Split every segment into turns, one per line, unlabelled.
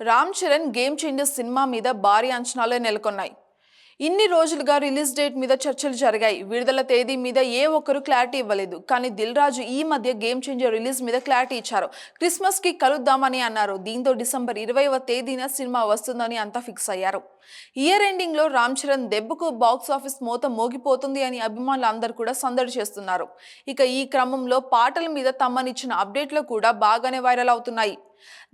Ram Charan Game Changer cinema మీద భారీ అంచనాలే నెలకొన్నాయి. ఇన్ని రోజులుగా రిలీజ్ డేట్ మీద చర్చలు జరిగాయి. విడుదల తేదీ మీద ఏ ఒక్కరు క్లారిటీ ఇవ్వలేదు. కానీ దిల్ రాజు ఈ మధ్య గేమ్ చేంజర్ రిలీజ్ మీద క్లారిటీ ఇచ్చారు. క్రిస్మస్కి కలుద్దామని అన్నారు. దీంతో డిసెంబర్ ఇరవైవ తేదీన సినిమా వస్తుందని అంతా ఫిక్స్ అయ్యారు. ఇయర్ ఎండింగ్లో రామ్ చరణ్ దెబ్బకు బాక్స్ ఆఫీస్ మోత మోగిపోతుంది అని అభిమానులు అందరూ కూడా సందడి చేస్తున్నారు. ఇక ఈ క్రమంలో పాటల మీద తమ్మనిచ్చిన అప్డేట్లు కూడా బాగానే వైరల్ అవుతున్నాయి.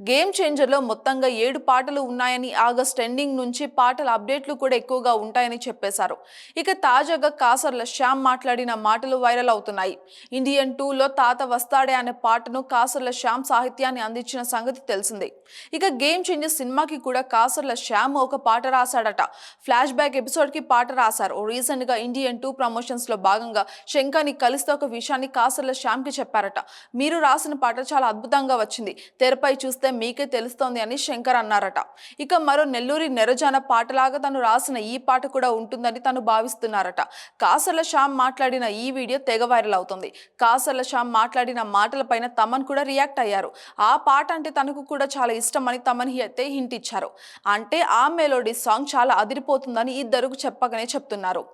గేమ్ చేంజర్లో మొత్తంగా ఏడు పాటలు ఉన్నాయని ఆగస్ట్ ఎండింగ్ నుంచి పాటల అప్డేట్లు కూడా ఎక్కువగా ఉంటాయని చెప్పేశారు. ఇక తాజాగా కాసర్ల శ్యామ్ మాట్లాడిన మాటలు వైరల్ అవుతున్నాయి. ఇండియన్ టూలో తాత వస్తాడే అనే పాటను కాసర్ల శ్యామ్ సాహిత్యాన్ని అందించిన సంగతి తెలిసిందే. ఇక గేమ్ చేంజర్ సినిమాకి కూడా కాసర్ల శ్యామ్ ఒక పాట రాశాడట. ఫ్లాష్ బ్యాక్ ఎపిసోడ్కి పాట రాశారు. రీసెంట్గా ఇండియన్ టూ ప్రమోషన్స్లో భాగంగా శంకర్ని కలిస్తే ఒక విషయాన్ని కాసర్ల శ్యామ్కి చెప్పారట. మీరు రాసిన పాట చాలా అద్భుతంగా వచ్చింది. తెరపై చూస్తే మీకే తెలుస్తోంది అని శంకర్ అన్నారట. ఇక మరో నెల్లూరి నెరజాన పాటలాగా తను రాసిన ఈ పాట కూడా ఉంటుందని తను భావిస్తున్నారట. కాసల శ్యామ్ మాట్లాడిన ఈ వీడియో తెగ వైరల్ అవుతుంది. కాసల శ్యామ్ మాట్లాడిన మాటలపైన తమన్ కూడా రియాక్ట్ అయ్యారు. ఆ పాట అంటే తనకు కూడా చాలా ఇష్టమని తమన్ అయితే హింట్ ఇచ్చారు. అంటే ఆ మెలోడీ సాంగ్ చాలా అదిరిపోతుందని ఇద్దరు చెప్పకనే చెప్తున్నారు.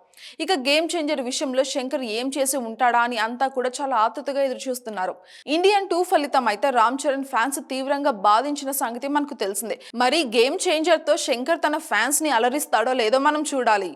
ఇక గేమ్ చేంజర్ విషయంలో శంకర్ ఏం చేసి ఉంటాడా అని అంతా కూడా చాలా ఆతృతగా ఎదురు చూస్తున్నారు ఇండియన్ టూ ఫలితం అయితే రామ్ చరణ్ ఫ్యాన్స్ తీవ్రంగా బాధించిన సంగతి మనకు తెలిసిందే. మరి గేమ్ చేంజర్తో శంకర్ తన ఫ్యాన్స్ని అలరిస్తాడో లేదో మనం చూడాలి.